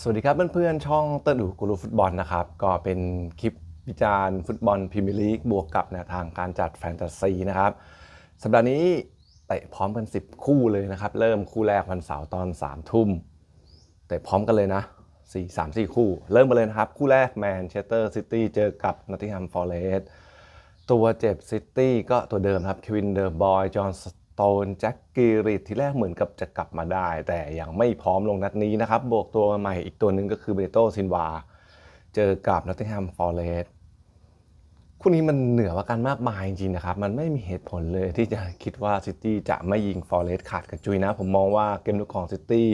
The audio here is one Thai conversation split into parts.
สวัสดีครับเพื่อนๆ ช่องเติ้ลอูกูรูฟุตบอลนะครับ ก็เป็นคลิปวิจารณ์ฟุตบอลพรีเมียร์ลีกบวกกับแนวทางการจัดแฟนตาซีนะครับ สัปดาห์นี้เตะพร้อมกัน 10 คู่เลยนะครับ เริ่มคู่แรกวันเสาร์ตอน3ทุ่มเตะพร้อมกันเลยนะ4 3 4 คู่ เริ่มมาเลยนะครับ คู่แรกแมนเชสเตอร์ซิตี้เจอกับนอตติงแฮมฟอร์เรสต์ตัวเจ็บซิตี้ก็ตัวเดิมครับเควินเดอร์บอยจอห์นส ตนแจ็คกิริตที่แรกเหมือนกับจะกลับมาได้ แต่ยังไม่พร้อมลงนัดนี้นะครับ บวกตัวใหม่อีกตัวหนึ่งก็คือเบโตซินวา เจอกับนอตติงแฮมฟอร์เรสคู่นี้มันเหนือกว่ากันมากมายจริงๆนะครับ มันไม่มีเหตุผลเลยที่จะคิดว่าซิตี้จะไม่ยิงฟอร์เรสขาดกระจุยนะ ผมมองว่าเกมลุกของซิตี้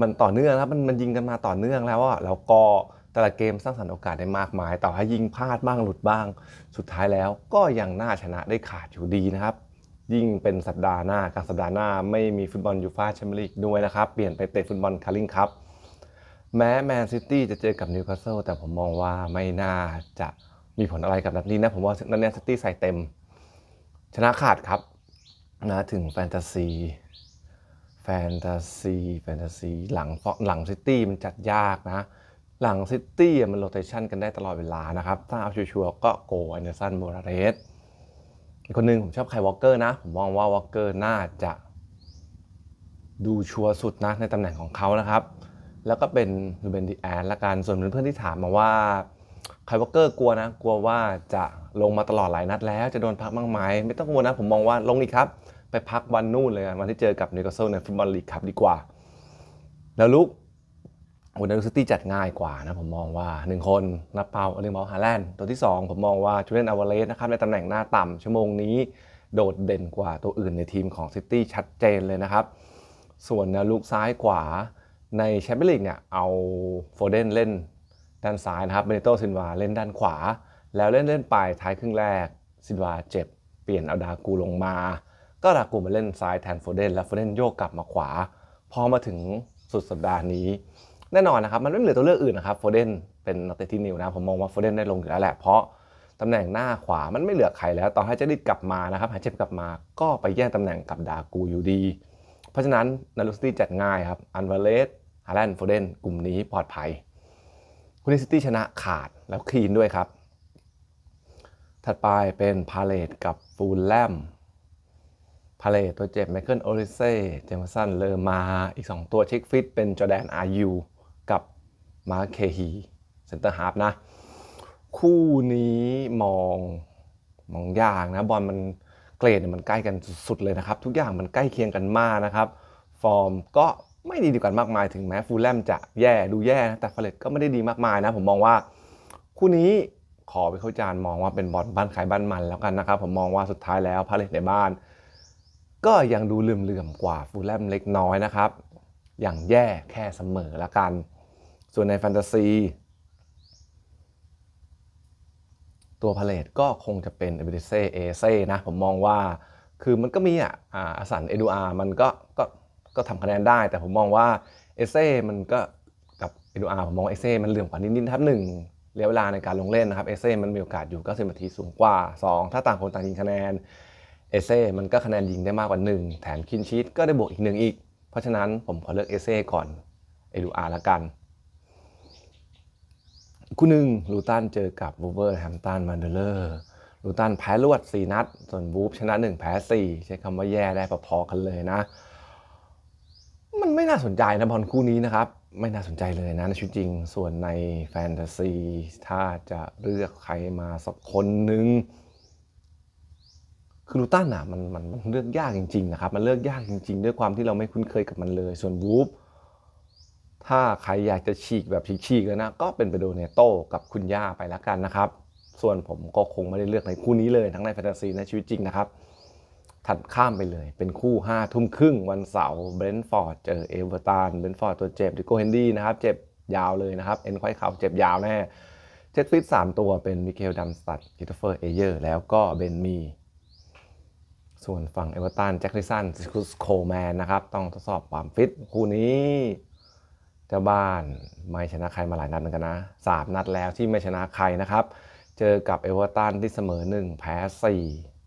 มันต่อเนื่องครับมันมันยิงกันมาต่อเนื่องแล้วอะแล้วก็แต่ละเกมสร้างสรรค์โอกาสได้มากมาย ต่อให้ยิงพลาดบ้างหลุดบ้าง สุดท้ายแล้วก็ยังน่าชนะได้ขาดอยู่ดีนะครับ ยิ่งเป็นสัปดาห์หน้ากลางสัปดาห์หน้าไม่มีฟุตบอลยูฟ่าแชมเปี้ยนลีกด้วยนะครับ เปลี่ยนไปเตะฟุตบอลคาริงครับแม้แมนซิตี้จะเจอกับนิวคาสเซิลแต่ผมมองว่าไม่น่าจะมีผลอะไรกับนัดนี้นะ ผมว่านัดนี้ซิตี้ใส่เต็ม ชนะขาดครับนะถึงแฟนตาซีแฟนตาซีแฟนตาซีหลังหลังซิตี้มันจัดยากนะ หลังซิตี้มันโรเตชันกันได้ตลอดเวลานะครับ ถ้าเอาชัวร์ก็โกอันเดอร์สันโมราเรส อีกคนหนึ่งผมชอบไคลวอลเกอร์นะ ผมมองว่าวอลเกอร์น่าจะดูชัวร์สุดนะในตำแหน่งของเขานะครับ แล้วก็เป็นลูเบนดีแอนละกัน ส่วนเพื่อนๆที่ถามมาว่าไคลวอลเกอร์กลัวนะ กลัวว่าจะลงมาตลอดหลายนัดแล้ว จะโดนพักบ้างไหมไม่ต้องกังวลนะ ผมมองว่าลงอีกครับ ไปพักวันนู่นเลยกันวันที่เจอกับนิวคาสเซิลในฟุตบอลลีกครับดีกว่า แล้วลุก โอ้เดนซิตี้จัดง่ายกว่านะผมมองว่า 1 คนนับเปาเอลิงบอลฮาแลนด์ตัวที่ 2 ผมมองว่าจูเลียนอาวาเลสนะครับในตำแหน่งหน้าต่ำชั่วโมงนี้ โดดเด่นกว่าตัวอื่นในทีมของซิตี้ชัดเจนเลยนะครับ ส่วนแนวลุกซ้ายขวาในแชมเปี้ยนลีกเนี่ยเอาโฟเดนเล่นด้านซ้ายนะครับเบเนโตซินวาเล่นด้านขวา แล้วเล่นเล่นไปท้ายครึ่งแรกซินวาเจ็บ เปลี่ยนเอาดากูลงมา ก็ดากูมาเล่นซ้ายแทนโฟเดนแล้วโฟเดนโยกกลับมาขวาพอมาถึงสุดสัปดาห์นี้ แน่นอนนะครับ มันไม่เหลือตัวเลือกอื่นนะครับโฟเดนเป็นนักเตะที่นิวนะ ผมมองว่าโฟเดนได้ลงอยู่แล้วแหละ เพราะตำแหน่งหน้าขวามันไม่เหลือใครแล้วต่อให้เจดิดกลับมานะครับหายเจ็บกลับมา ก็ไปแย่งตำแหน่งกับดากูอยู่ดี เพราะฉะนั้นนารุสตี้จัดง่ายครับ อันวาเลสฮาแลนด์โฟเดนกลุ่มนี้ปลอดภัยคุณซิตี้ชนะขาดแล้วคลีนด้วยครับ ถัดไปเป็นพาเลตกับฟูลแลมพาเลตตัวเจ็บไมเคิลโอริเซ่ เจมสันเลอมา อีก 2 ตัวเช็คฟิตเป็นจอแดนอายู กับมาร์เคฮีเซนเตอร์ฮาร์ฟนะ คู่นี้มองมองยากนะบอลมันเกรดมันใกล้กันสุดๆเลยนะครับ ทุกอย่างมันใกล้เคียงกันมากนะครับ ฟอร์มก็ไม่ดีดีกันมากมายถึงแม้ฟูลแลมจะแย่ดูแย่นะแต่ฟาเลตก็ไม่ได้ดีมากมายนะผมมองว่า คู่นี้ขอไปเข้าจานมองว่าเป็นบอลบ้านขายบ้านมันแล้วกันนะครับ ผมมองว่าสุดท้ายแล้วพาเลตในบ้าน ก็ยังดูเหลื่อมๆกว่าฟูลแลมเล็กน้อยนะครับ อย่างแย่แค่เสมอละกัน ส่วนในแฟนตาซี ตัวพาเลตก็คงจะเป็นเอเบริเซ่เอเซ่นะ ผมมองว่าคือมันก็มีอะอาสันเอดูอาร์มันก็ก็ก็ทำคะแนนได้ แต่ผมมองว่าเอเซ่มันก็กับเอดูอาร์ผมมองเอเซ่มันเหลื่อมกว่านิดๆครับหนึ่งระยะเวลาในการลงเล่นนะครับเอเซ่มันมีโอกาสอยู่90นาทีสูงกว่า 2 ถ้าต่างคนต่างยิงคะแนนเอเซ่มันก็คะแนนยิงได้มากกว่า 1 แถมคินชีตก็ได้บวกอีกหนึ่งอีก เพราะฉะนั้นผมขอเลือกเอเซ่ก่อนเอดูอาร์ละกัน คู่หนึ่งลูตันเจอกับวูเวอร์แฮมตันมันเดเลอร์ลูตันแพ้รวด 4 นัด ส่วนวูฟชนะ 1 แพ้ 4 ใช้คำว่าแย่ได้พอๆกันเลยนะ มันไม่น่าสนใจนะบอลคู่นี้นะครับ ไม่น่าสนใจเลยนะในชีวิตจริง ส่วนในแฟนตาซี ถ้าจะเลือกใครมาสักคนหนึ่งคือลูตันอะมันมันมันเลือกยากจริงๆนะครับ มันเลือกยากจริง ๆ ด้วยความที่เราไม่คุ้นเคยกับมันเลย ส่วนวูฟ ถ้าใครอยากจะฉีกแบบฉีกๆแล้วนะ ก็เป็นไปโดเนโต้กับคุณย่าไปแล้วกันนะครับ ส่วนผมก็คงไม่ได้เลือกในคู่นี้เลยทั้งในแฟนตาซีในชีวิตจริงนะครับ ถัดข้ามไปเลย เป็นคู่5้าทุ่มครึ่งวันเสาร์เบรนท์ฟอร์ดเจอเอเวอร์ตันเบรนท์ฟอร์ดตัวเจ็บดิโกเฮนดี้นะครับ เจ็บยาวเลยนะครับ เอ็นไขว้เข่าเจ็บยาวแน่เจ็ดฟิต3ตัวเป็นมิเคลดัมสตัดคิทเฟอร์เอเยอร์แล้วก็เบนมีส่วนฝั่งเอเวอร์ตันแจ็คลิสันซิคุสโคแมนนะครับ ต้องทดสอบความฟิตคู่นี้ เจ้าบ้านไม่ชนะใครมาหลายนัดเหมือนกันนะสามนัดแล้วที่ไม่ชนะใครนะครับ เจอกับเอเวอร์ตันที่เสมอ 1 แพ้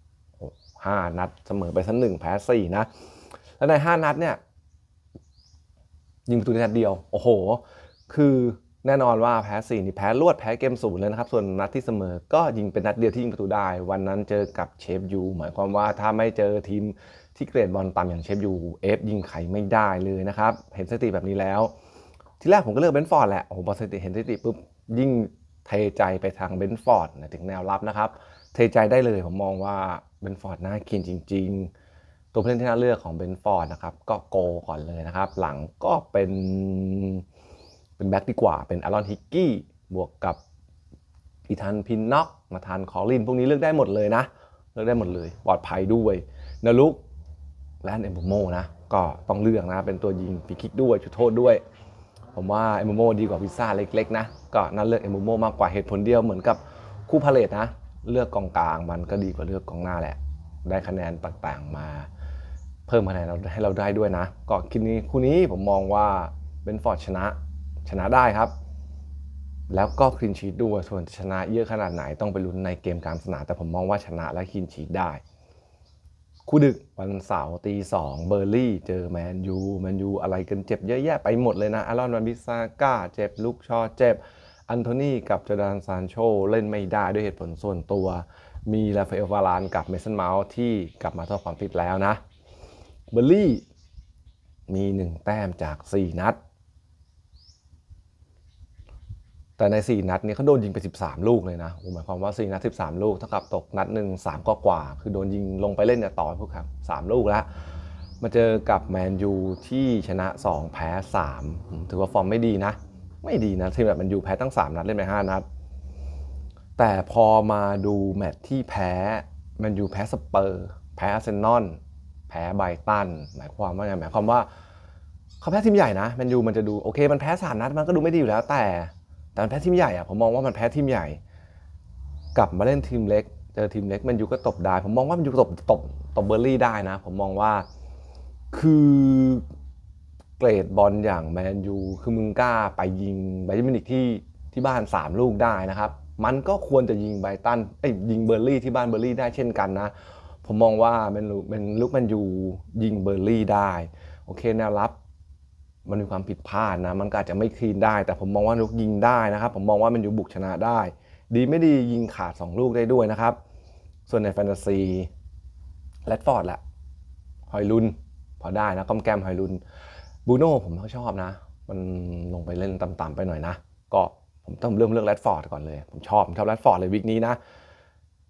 4 5นัดเสมอไปสักหนึ่งแพ้4นะ แล้วใน 5 นัดเนี่ยยิงประตูนัดเดียว โอ้โห คือแน่นอนว่าแพ้สี่นี่แพ้รวดแพ้เกมศูนย์เลยนะครับ ส่วนนัดที่เสมอก็ยิงเป็นนัดเดียวที่ยิงประตูได้ วันนั้นเจอกับเชฟยูหมายความว่าถ้าไม่เจอทีมที่เกรดบอลต่ำอย่างเชฟยูเอฟยิงไขไม่ได้เลยนะครับ เห็นสถิติแบบนี้แล้ว ทีแรกผมก็เลือกเบนฟอร์ดแหละ โอ้โหพอสถิติเห็นสถิติปุ๊บยิ่งเทใจไปทางเบนฟอร์ดถึงแนวรับนะครับ เทใจได้เลยผมมองว่าเบนฟอร์ดน่ากินจริง ๆ ตัวผู้เล่นที่น่าเลือกของเบนฟอร์ดนะครับก็โกก่อนเลยนะครับ หลังก็เป็นเป็นแบ็กดีกว่า เป็นอารอนฮิกกี้บวกกับอีธานพินน็อกมาทานคอลิน พวกนี้เลือกได้หมดเลยนะ เลือกได้หมดเลยปลอดภัยด้วยนาลุกและเอมโมนะก็ต้องเลือกนะเป็นตัวยิงฟรีคิกด้วยจุดโทษด้วย ผมว่าเอมูโมดีกว่าพิซซ่าเล็กๆนะก็น่าเลือกเอมูโมมากกว่าเหตุผลเดียวเหมือนกับคู่พาเลตนะ เลือกกองกลางมันก็ดีกว่าเลือกกองหน้าแหละ ได้คะแนนต่างๆมาเพิ่มคะแนนเราให้เราได้ด้วยนะ ก็คิดนี้คู่นี้ผมมองว่าเบนฟอร์ดชนะชนะได้ครับ แล้วก็คลีนชีตด้วยส่วนชนะเยอะขนาดไหนต้องไปลุ้นในเกมกางสนามแต่ผมมองว่าชนะและคลีนชีตได้ คู่ดึกวันเสาร์ตีสองเบอร์ลี่เจอแมนยูแมนยูอะไรกันเจ็บเยอะแยะไปหมดเลยนะอารอนวันบิซาก้าเจ็บลุกชอเจ็บ อันโทนีกับจอร์แดนซานโชเล่นไม่ได้ด้วยเหตุผลส่วนตัว มีราฟเอลวารานกับเมสันเมาส์ที่กลับมาทดความฟิตแล้วนะ เบอร์ลี่มี 1 แต้มจาก 4 นัด แต่ใน 4 นัดนี้เขาโดนยิงไป 13 ลูกเลยนะหมายความว่า 4 นัด 13 ลูกเท่ากับตกนัดหนึ่ง3กว่ากว่า คือโดนยิงลงไปเล่นเนี่ยต่อพวกครับ3ลูกแล้วมาเจอกับแมนยูที่ชนะ 2 แพ้3อืมถือว่าฟอร์มไม่ดีนะ ไม่ดีนะทีมแบบแมนยูแพ้ตั้ง 3 นัดเล่นไป 5 นัด แต่พอมาดูแมตช์ที่แพ้แมนยูแพ้สเปอร์ แพ้อาร์เซนอลแพ้ไบตันหมายความว่าไงหมายความว่าเขาแพ้ทีมใหญ่นะแมนยูมันจะดูโอเค มันแพ้สามนัดมันก็ดูไม่ดีอยู่แล้วแต่ แต่มันแพ้ทีมใหญ่อะผมมองว่ามันแพ้ทีมใหญ่ กลับมาเล่นทีมเล็กเจอทีมเล็กแมนยูก็ตบได้ ผมมองว่าแมันยูตบตบตบเบอร์ลี่ได้นะ ผมมองว่าคือเกรดบอลอย่างแมนยูคือมึงกล้าไปยิงไบเยร์มินิกที่ที่บ้าน 3 ลูกได้นะครับ มันก็ควรจะยิงไบตันเอ้ยยิงเบอร์ลี่ที่บ้านเบอร์ลี่ได้เช่นกันนะ ผมมองว่าเป็นลูเป็นลูกแมนยูยิงเบอร์ลี่ได้ โอเคแนวรับ มันมีความผิดพลาดนะ มันก็อาจจะไม่คลีนได้ แต่ผมมองว่าลูกยิงได้นะครับ ผมมองว่ามันอยู่บุกชนะได้ ดีไม่ดียิงขาด 2 ลูกได้ด้วยนะครับ ส่วนในแฟนตาซีแรดฟอร์ดแหละหอยลุนพอได้นะก้อมแกมหอยลุนบูโน่ผมก็ชอบนะ มันลงไปเล่นต่ำๆไปหน่อยนะ ก็ผมต้องเริ่มเลือกแรดฟอร์ดก่อนเลย ผมชอบผมชอบแรดฟอร์ดเลยวิกนี้นะ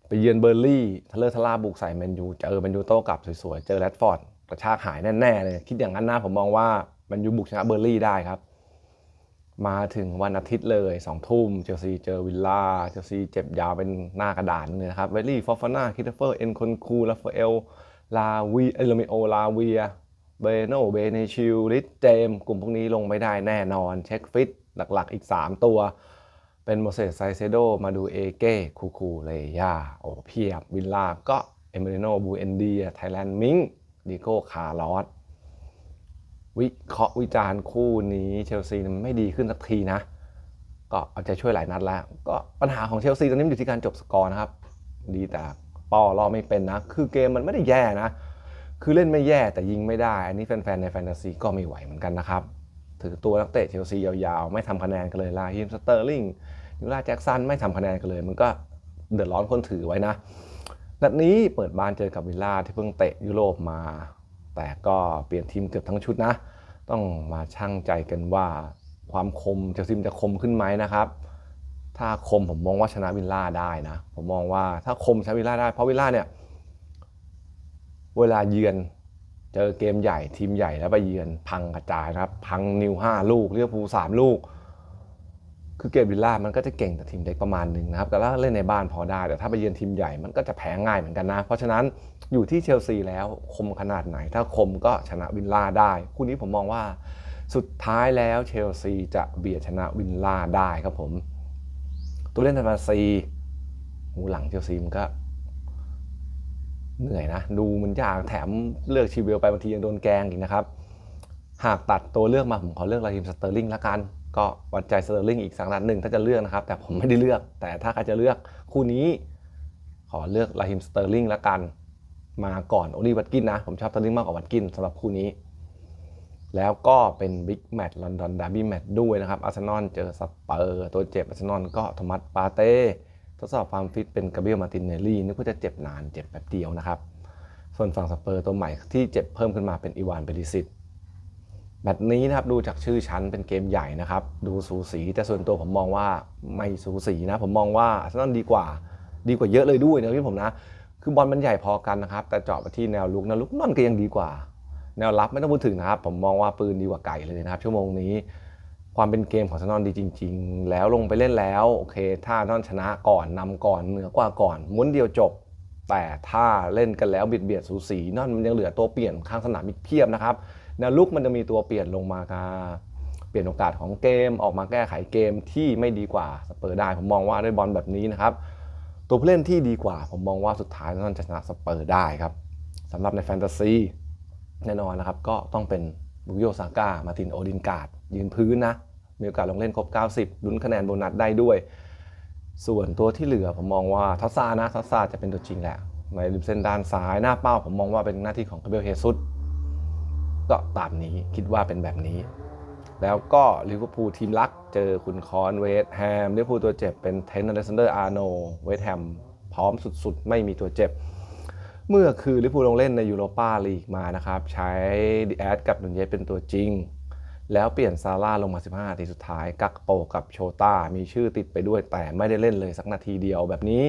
ไปเยือนเบอร์ลี่ทะเลอร์ทะลาบุกใส่แมนยูเจอแมนยูโต้กลับสวยๆ เจอแรดฟอร์ดกระชากหายแน่ๆเลย คิดอย่างนั้นนะผมมองว่า มันยูบุกชนะเบอร์ลี่ได้ครับ มาถึงวันอาทิตย์เลย2องทุ่มเชลซีเจอวิลล่าเชลซีเจ็บยาวเป็นหน้ากระดานเลยนะครับเวลลี่ฟอฟาน่าคิทเฟอร์เอ็นคอนคูลาฟเอลลาวีเอลเมโอลาเวียเบโนเบเนชิลริทเจมกลุ่มพวกนี้ลงไม่ได้แน่นอนเช็คฟิตหลักๆอีก 3 ตัว เป็นโมเสสไซเซโดมาดูเอเก้คูคูเลยาโอ้เพียบวิลล่าก็เอเมริโนบูเอนเดียไทยแลนด์มิงดิโก้คาร์ลอส วิเคราะห์วิจารณ์คู่นี้เชลซีมันไม่ดีขึ้นสักทีนะ ก็เอาใจช่วยหลายนัดแล้ว ก็ปัญหาของเชลซีตอนนี้อยู่ที่การจบสกอร์นะครับ ดีแต่ป้อรอไม่เป็นนะ คือเกมมันไม่ได้แย่นะ คือเล่นไม่แย่แต่ยิงไม่ได้ อันนี้แฟนๆในแฟนตาซีก็ไม่ไหวเหมือนกันนะครับ ถือตัวนักเตะเชลซียาวๆ ไม่ทำคะแนนกันเลยลาฮิมสเตอร์ลิงนิวลาแจ็กสันไม่ทำคะแนนกันเลย มันก็เดือดร้อนคนถือไว้นะนัดนี้เปิดบ้านเจอกับวิลล่าที่เพิ่งเตะยุโรปมา แต่ก็เปลี่ยนทีมเกือบทั้งชุดนะ ต้องมาชั่งใจกันว่าความคมเชลซีมจะคมขึ้นไหมนะครับ ถ้าคมผมมองว่าชนะวิลล่าได้นะ ผมมองว่าถ้าคมชนะวิลล่าได้ เพราะวิลล่าเนี่ยเวลาเยือนเจอเกมใหญ่ทีมใหญ่แล้วไปเยือนพังกระจายนะครับ พังนิวห้าลูกเรียกพูสามลูก คือเกมวิลล่ามันก็จะเก่งแต่ทีมเล็กประมาณหนึ่งนะครับ แต่ถ้าเล่นในบ้านพอได้ แต่ถ้าไปเยือนทีมใหญ่มันก็จะแพ้ง่ายเหมือนกันนะ เพราะฉะนั้นอยู่ที่เชลซีแล้วคมขนาดไหน ถ้าคมก็ชนะวิลล่าได้ คู่นี้ผมมองว่าสุดท้ายแล้วเชลซีจะเบียดชนะวิลล่าได้ครับผม ตัวเล่นแฟนตาซีหูหลังเชลซีมันก็เหนื่อยนะ ดูมันยากแถมเลือกชีเวลไปบางทียังโดนแกงอีกนะครับ หากตัดตัวเลือกมาผมขอเลือกลาฮิมสเตอร์ลิงละกัน ก็วัดใจสเตอร์ลิงอีกสักนัดหนึ่งถ้าจะเลือกนะครับ แต่ผมไม่ได้เลือก แต่ถ้าใครจะเลือกคู่นี้ ขอเลือกลาฮิมสเตอร์ลิงละกัน มาก่อนโอลีวัตกินนะ ผมชอบสเตอร์ลิงมากกว่าวัตกินสำหรับคู่นี้ แล้วก็เป็นบิ๊กแมตช์ลอนดอนดาร์บี้แมตช์ด้วยนะครับอาร์เซนอลเจอสเปอร์ตัวเจ็บอาร์เซนอลก็โทมัสปาเต้ทดสอบความฟิตเป็นกาเบรียลมาตินเนลลี่นึกว่าจะเจ็บนานเจ็บแป๊บเดียวนะครับส่วนฝั่งสเปอร์ตัวใหม่ที่เจ็บเพิ่มขึ้นมาเป็นอีวานเบริสิต แมตช์นี้นะครับดูจากชื่อชั้นเป็นเกมใหญ่นะครับ ดูสูสีแต่ส่วนตัวผมมองว่าไม่สูสีนะ ผมมองว่าอาร์เซนอลดีกว่า ดีกว่าเยอะเลยด้วยนะพี่ผมนะ คือบอลมันใหญ่พอกันนะครับ แต่เจาะไปที่แนวลุกนวลุกนอนก็ยังดีกว่า แนวรับไม่ต้องพูดถึงนะครับ ผมมองว่าปืนดีกว่าไก่เลยนะครับ ชั่วโมงนี้ ความเป็นเกมของอาร์เซนอลดีจริง ๆ แล้วลงไปเล่นแล้วโอเค ถ้าอาร์เซนอลชนะก่อนนำก่อนเหนือกว่าก่อนม้วนเดียวจบ แต่ถ้าเล่นกันแล้วเบียดเบียดสูสีนั่นมันยังเหลือตัวเปลี่ยนข้างสนามอีกเพียบนะครับ แนวลุกมันจะมีตัวเปลี่ยนลงมาเปลี่ยนโอกาสของเกมออกมาแก้ไขเกมที่ไม่ดีกว่าสเปอร์ได้ ผมมองว่าด้วยบอลแบบนี้นะครับ ตัวผู้เล่นที่ดีกว่า ผมมองว่าสุดท้ายนั่นจะชนะสเปอร์ได้ครับสำหรับในแฟนตาซีแน่นอนนะครับ ก็ต้องเป็นบุกโยซาก้ามาตินโอดินการ์ดยืนพื้นนะ มีโอกาสลงเล่นครบ 90 ลุ้นคะแนนโบนัสได้ด้วย ส่วนตัวที่เหลือผมมองว่าทัสซานะทัสซาจะเป็นตัวจริงแหละในริมเส้นด้านซ้ายหน้าเป้าผมมองว่าเป็นหน้าที่ของกาเบลเฮซุส ก็ตามนี้คิดว่าเป็นแบบนี้ แล้วก็ลิเวอร์พูลทีมรักเจอคุณคอนเวสแฮมลิเวอร์พูลตัวเจ็บเป็นเทนนิสเซนเดอร์อาร์โนเวสแฮมพร้อมสุดๆ ไม่มีตัวเจ็บ เมื่อคือลิเวอร์พูลลงเล่นในยูโรปาลีกมานะครับ ใช้ดิแอดกับนุนเยสเป็นตัวจริง แล้วเปลี่ยนซาร่าลงมา 15นาทีสุดท้าย กักโปกับโชต้ามีชื่อติดไปด้วยแต่ไม่ได้เล่นเลยสักนาทีเดียวแบบนี้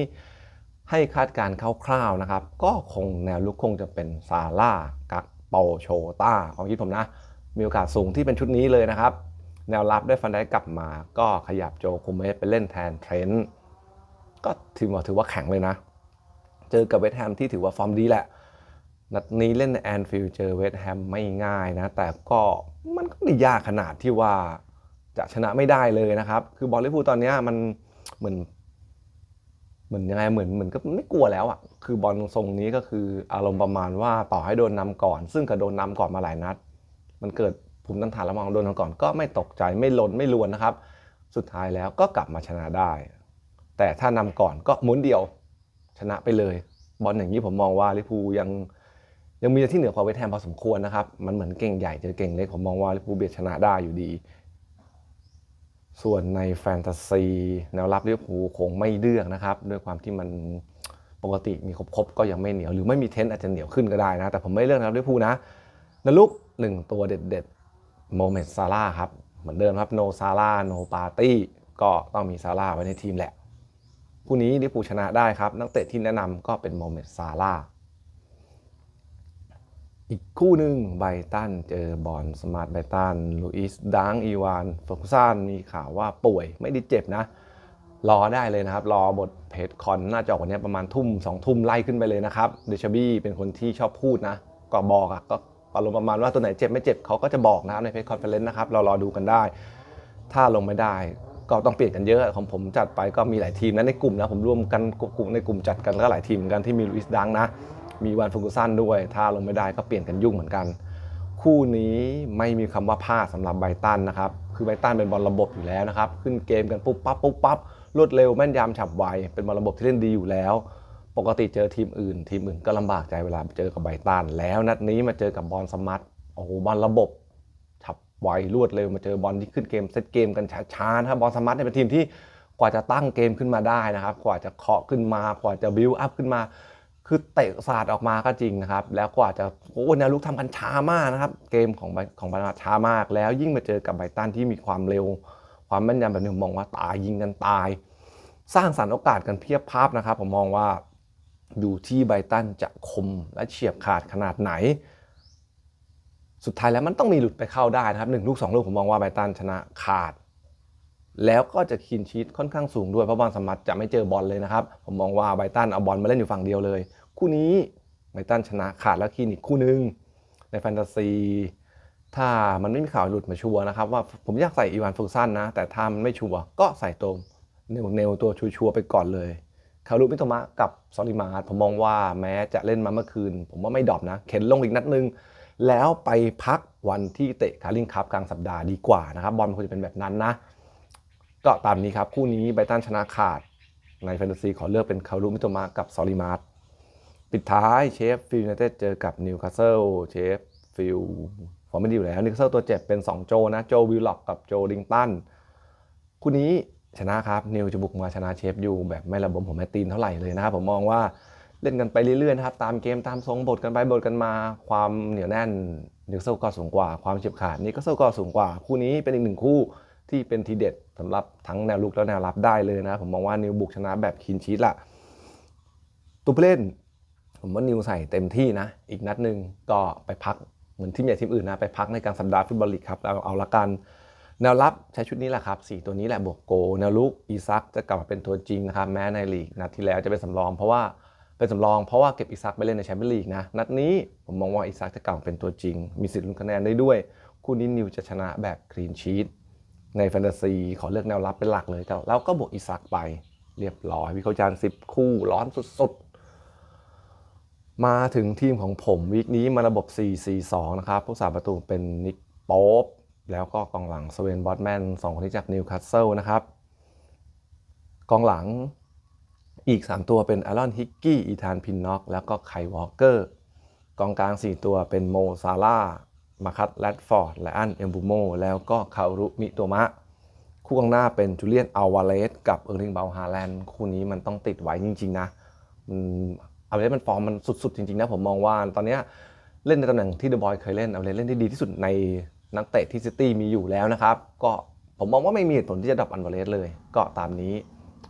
ให้คาดการณ์คร่าวๆนะครับ ก็คงแนวลุกคงจะเป็นซาร่ากัก โปโชต้าความคิดผมนะ มีโอกาสสูงที่เป็นชุดนี้เลยนะครับ แนวรับได้ฟันได้กลับมา ก็ขยับโจคุมเมสไปเล่นแทนเทรนต์ก็ถือว่าถือว่าแข็งเลยนะ เจอกับเวสแฮมที่ถือว่าฟอร์มดีแหละ นัดนี้เล่นในแอนฟิลเจอเวสแฮมไม่ง่ายนะ แต่ก็มันก็ไม่ยากขนาดที่ว่าจะชนะไม่ได้เลยนะครับ คือบอลลิเวอร์พูตอนนี้มันเหมือน เหมือนยังไงเหมือนเหมือนก็ไม่กลัวแล้วอะคือบอลทรงนี้ก็คืออารมณ์ประมาณว่าต่อให้โดนนำก่อน ซึ่งก็โดนนำก่อนมาหลายนัด มันเกิดภูมิต้านทานแล้วมองโดนนำก่อนก็ไม่ตกใจไม่ลนไม่ลวนนะครับ สุดท้ายแล้วก็กลับมาชนะได้ แต่ถ้านำก่อนก็หมุนเดียวชนะไปเลย บอลอย่างนี้ผมมองว่าลิพูยังยังมีที่เหนือกว่าเวสต์แฮมพอสมควรนะครับ มันเหมือนเก่งใหญ่เจอเก่งเล็กผมมองว่าลิพูเบียดชนะได้อยู่ดี ส่วนในแฟนตาซีแนวรับลิเวอร์พูคงไม่เลือกนะครับ ด้วยความที่มันปกติมีครบๆก็ยังไม่เหนียว หรือไม่มีเทนอาจจะเหนียวขึ้นก็ได้นะ แต่ผมไม่เลือกนะครับลิเวอร์พูนะนลุกหนึ่งตัวเด็ดๆโมเมดซาร่าครับ เหมือนเดิมครับโนซาร่าโนปาร์ตี้ก็ต้องมีซาร่าไว้ในทีมแหละคู่นี้ลิเวอร์พูชนะได้ครับ นักเตะที่แนะนำก็เป็นโมเมดซาร่า อีกคู่หนึ่งไบตันเจอบอลสมาร์ทไบตันลูอิสดังอีวานเฟอร์กูสันมีข่าวว่าป่วยไม่ได้เจ็บนะ รอได้เลยนะครับ รอบทเพจคอนน่าจะออกวันนี้ประมาณทุ่มสองทุ่มไล่ขึ้นไปเลยนะครับเดชบี้เป็นคนที่ชอบพูดนะ ก็บอกอะก็อารมณ์ประมาณว่าตัวไหนเจ็บไม่เจ็บเขาก็จะบอกนะครับในเพจคอนเฟอเรนซ์นะครับเรารอดูกันได้ ถ้าลงไม่ได้ก็ต้องเปลี่ยนกันเยอะของผมจัดไปก็มีหลายทีมนะในกลุ่มนะผมรวมกันกลุ่มในกลุ่มจัดกันก็หลายทีมเหมือนกันที่มีลุอิสดังนะ มีวันฟูกุสันด้วย ถ้าลงไม่ได้ก็เปลี่ยนกันยุ่งเหมือนกัน คู่นี้ไม่มีคำว่าพลาดสำหรับไบตันนะครับ คือไบตันเป็นบอลระบบอยู่แล้วนะครับ ขึ้นเกมกันปุ๊บปั๊บปุ๊บปั๊บรวดเร็วแม่นยำฉับไว เป็นบอลระบบที่เล่นดีอยู่แล้ว ปกติเจอทีมอื่น ทีมอื่นก็ลำบากใจเวลาเจอกับไบตันแล้วนัดนี้มาเจอกับบอลสมัตโอ้โหบอลระบบฉับไวรวดเร็วมาเจอบอลที่ขึ้นเกมเซตเกมกันช้าๆนะครับบอลสมัตเนี่ยเป็นทีมที่กว่าจะตั้งเกมขึ้นมาได้นะครับ กว่าจะเคาะขึ้นมากว่าจะบิวอัพขึ้นมา คือเตะศาสตร์ออกมาก็จริงนะครับ แล้วกว่าจะโอ้แนวลุกทำกันช้ามากนะครับ เกมของของบาร์ช้ามาก แล้วยิ่งมาเจอกับไบตันที่มีความเร็ว ความแม่นยำแบบนี้ผมมองว่าตายยิงกันตาย สร้างสรรค์โอกาสกันเพียบพราบนะครับ ผมมองว่าดูที่ไบตันจะคมและเฉียบขาดขนาดไหน สุดท้ายแล้วมันต้องมีหลุดไปเข้าได้นะครับหนึ่งลูกสองลูกผมมองว่าไบตันชนะขาด แล้วก็จะคินชีตค่อนข้างสูงด้วยเพราะบอลสมัตจะไม่เจอบอลเลยนะครับผมมองว่าไบตันเอาบอลมาเล่นอยู่ฝั่งเดียวเลย คู่นี้ไบตันชนะขาดแล้วคินอีกคู่หนึง ในแฟนตาซีถ้ามันไม่มีข่าวหลุดมาชัวนะครับว่าผมอยากใส่อีวานฟูซันนะ แต่ถ้ามันไม่ชัวก็ใส่ตัวเนวเนวตัวชัวไปก่อนเลยคารุมิโตมะกับซอลิมาร์ผมมองว่าแม้จะเล่นมาเมื่อคืน ผมว่าไม่ดรอปนะ เข็นลงอีกนัดนึง แล้วไปพักวันที่เตะคาริงคัพกลางสัปดาห์ดีกว่านะครับบอลมันควรจะเป็นแบบนั้นนะ ก็ตามนี้ครับ คู่นี้ไบรตันชนะขาด ในแฟนตาซีขอเลือกเป็นคารุมิโตมะกับซอลิมาร์ปิดท้ายเชฟฟิลยูไนเต็ดเจอกับนิวคาสเซิลเชฟฟิลด์ผมไม่ดีอยู่แล้วนิวคาสเซิลตัวเจ็บเป็น 2 โจนะ โจวิลล็อกกับโจลิงตันคู่นี้ชนะครับ นิวจะบุกมาชนะเชฟยูแบบไม่ระบมผมแม่ตีนเท่าไหร่เลยนะครับผมมองว่าเล่นกันไปเรื่อยๆนะครับตามเกมตามทรงบทกันไปบทกันมาความเหนียวแน่นนิวคาสเซิลก็สูงกว่า ความเฉียบขาดนิวคาสเซิลก็สูงกว่า คู่นี้เป็นอีกหนึ่งคู่ที่เป็นทีเด็ด สำหรับทั้งแนวลุกและแนวรับได้เลยนะ ผมมองว่านิวบุกชนะแบบคินชีตละตัวผู้เล่น ผมว่านิวใส่เต็มที่นะ อีกนัดหนึ่งก็ไปพักเหมือนทีมใหญ่ทีมอื่นนะไปพักในการสัปดาห์ฟุตบอลลีกครับเอาเอาละกันแนวรับใช้ชุดนี้แหละครับ 4 ตัวนี้แหละบวกโก แนวลุกอีซักจะกลับมาเป็นตัวจริงนะครับแม้ในลีกนัดที่แล้วจะเป็นสำรอง เพราะว่าเป็นสำรองเพราะว่าเก็บอีซักไปเล่นในแชมเปี้ยนลีกนะนัดนี้ผมมองว่าอีซักจะกลับมาเป็นตัวจริง มีสิทธิ์ลุ้นคะแนนได้ด้วย คู่นี้นิวจะชนะแบบคลีนชีต ในแฟนตาซีขอเลือกแนวรับเป็นหลักเลยแล้วก็บวกอีซักไปเรียบร้อยวิเคราะห์จาน10คู่ร้อนสุดๆ มาถึงทีมของผมวีคนี้มาระบบ 4-4-2 นะครับ ผู้สาประตูเป็นนิกโป๊ปแล้วก็กองหลังสเวนบอตแมนสองคนที่จากนิวคาสเซิลนะครับ กองหลังอีก 3 ตัวเป็นอารอนฮิกกี้อีธานพินน็อกแล้วก็ไควอลเกอร์ กองกลาง 4 ตัวเป็นโมซาร่า มาคัตแรดฟอร์ด และอันเอมบูโม แล้วก็คารุมิโตมะ คู่กองหน้าเป็นจูเลียนอัลวาเลสกับเออร์ลิงเบลฮาแลนด์คู่นี้มันต้องติดไว้จริง ๆ นะอัลวาเลสมันฟอร์มมันสุด ๆ จริง ๆ นะ ผมมองว่าตอนนี้เล่นในตำแหน่งที่เดอะบอยเคยเล่นอัลวาเลสเล่นได้ดีที่สุดในนักเตะที่ซิตี้มีอยู่แล้วนะครับ ก็ผมมองว่าไม่มีเหตุผลที่จะดับอัลวาเลสเลย ก็ตามนี้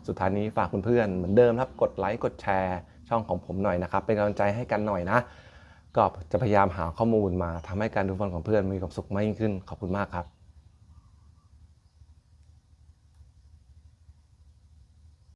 สุดท้ายนี้ฝากเพื่อนๆเหมือนเดิมครับกดไลค์กดแชร์ช่องของผมหน่อยนะครับเป็นกำลังใจให้กันหน่อยนะ ก็จะพยายามหาข้อมูลมาทำให้การดูบอลของเพื่อนมีความสุขมากยิ่งขึ้นขอบคุณมากครับ